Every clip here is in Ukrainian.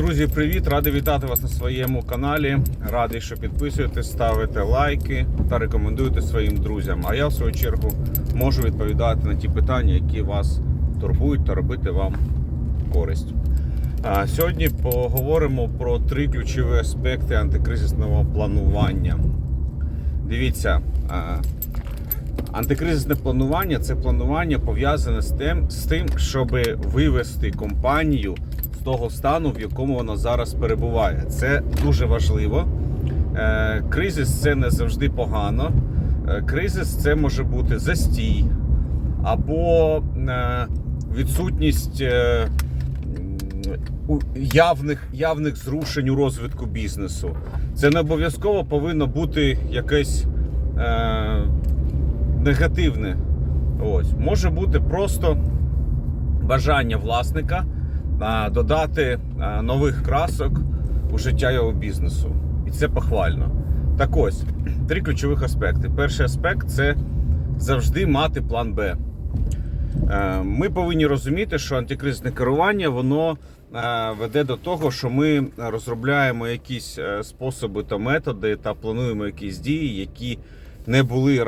Друзі, привіт! Радий вітати вас на своєму каналі. Радий, що підписуєтесь, ставите лайки та рекомендуєте своїм друзям. А я, в свою чергу, можу відповідати на ті питання, які вас турбують та робити вам користь. А, Сьогодні поговоримо про три ключові аспекти антикризисного планування. Дивіться, антикризисне планування це планування пов'язане з тим, з тим, щоб вивести компанію того стану, в якому вона зараз перебуває. Це дуже важливо. Е, Кризис це не завжди погано. Е, Кризис це може бути застій або е, відсутність явних, явних зрушень у розвитку бізнесу. Це не обов'язково повинно бути якесь негативне. Ось. Може бути просто бажання власника додати нових красок у життя його бізнесу. І це похвально. Так ось, три ключових аспекти. Перший аспект це завжди мати план Б. Е, Ми повинні розуміти, що антикризисне керування воно е, веде до того, що ми розробляємо якісь е, способи та методи та плануємо якісь дії, які не були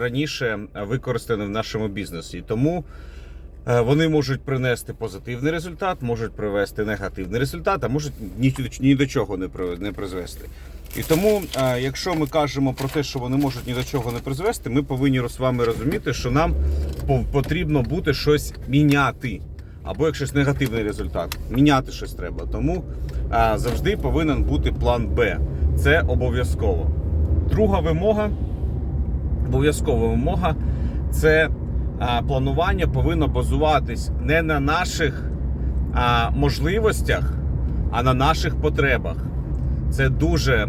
раніше використані в нашому бізнесі. Тому е, вони можуть принести позитивний результат, можуть привести негативний результат, а можуть ні, до чого не, призвести. І тому, е, якщо ми кажемо про те, що вони можуть ні до чого не призвести, ми повинні з вами розуміти, що нам потрібно буде щось міняти. Або як щось негативний результат, міняти щось треба. Тому е, завжди повинен бути план Б. Це обов'язково. Друга вимога, обов'язкова вимога, це планування повинно базуватись не на наших можливостях, а на наших потребах. Це дуже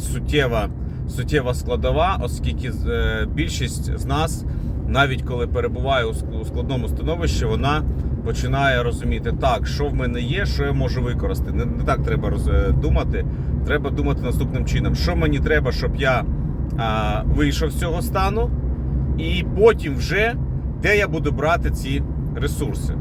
суттєва, суттєва складова, оскільки е, більшість з нас, навіть коли перебуває у складному становищі, вона починає розуміти, так, що в мене є, що я можу використати. Не, так треба е, думати. Треба думати наступним чином, що мені треба, щоб я вийшов з цього стану, і потім вже де я буду брати ці ресурси.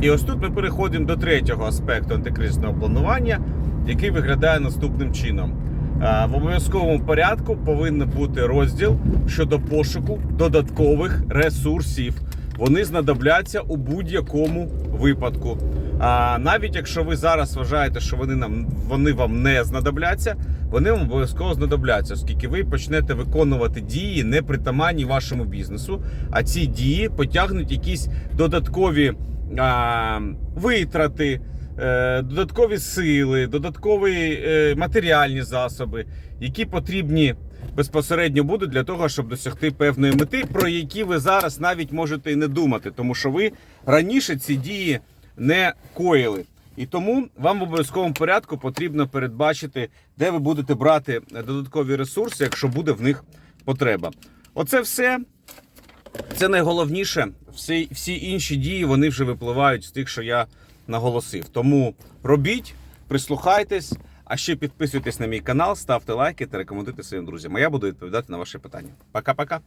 І ось тут ми переходимо до третього аспекту антикризисного планування, який виглядає наступним чином. В обов'язковому порядку повинен бути розділ щодо пошуку додаткових ресурсів. Вони знадобляться у будь-якому випадку. А навіть якщо ви зараз вважаєте, що вони нам вони вам не знадобляться, вони вам обов'язково знадобляться, оскільки ви почнете виконувати дії не притаманні вашому бізнесу, а ці дії потягнуть якісь додаткові а, витрати, е, додаткові сили, додаткові е, матеріальні засоби, які потрібні безпосередньо будуть для того, щоб досягти певної мети, про які ви зараз навіть можете і не думати, тому що ви раніше ці дії не коїли. І тому вам в обов'язковому порядку потрібно передбачити, де ви будете брати додаткові ресурси, якщо буде в них потреба. Оце все. Це найголовніше. Всі, всі інші дії вони вже випливають з тих, що я наголосив. Тому робіть, прислухайтесь, а ще підписуйтесь на мій канал, ставте лайки та рекомендуйте своїм друзям. А я буду відповідати на ваші питання. Пока-пока.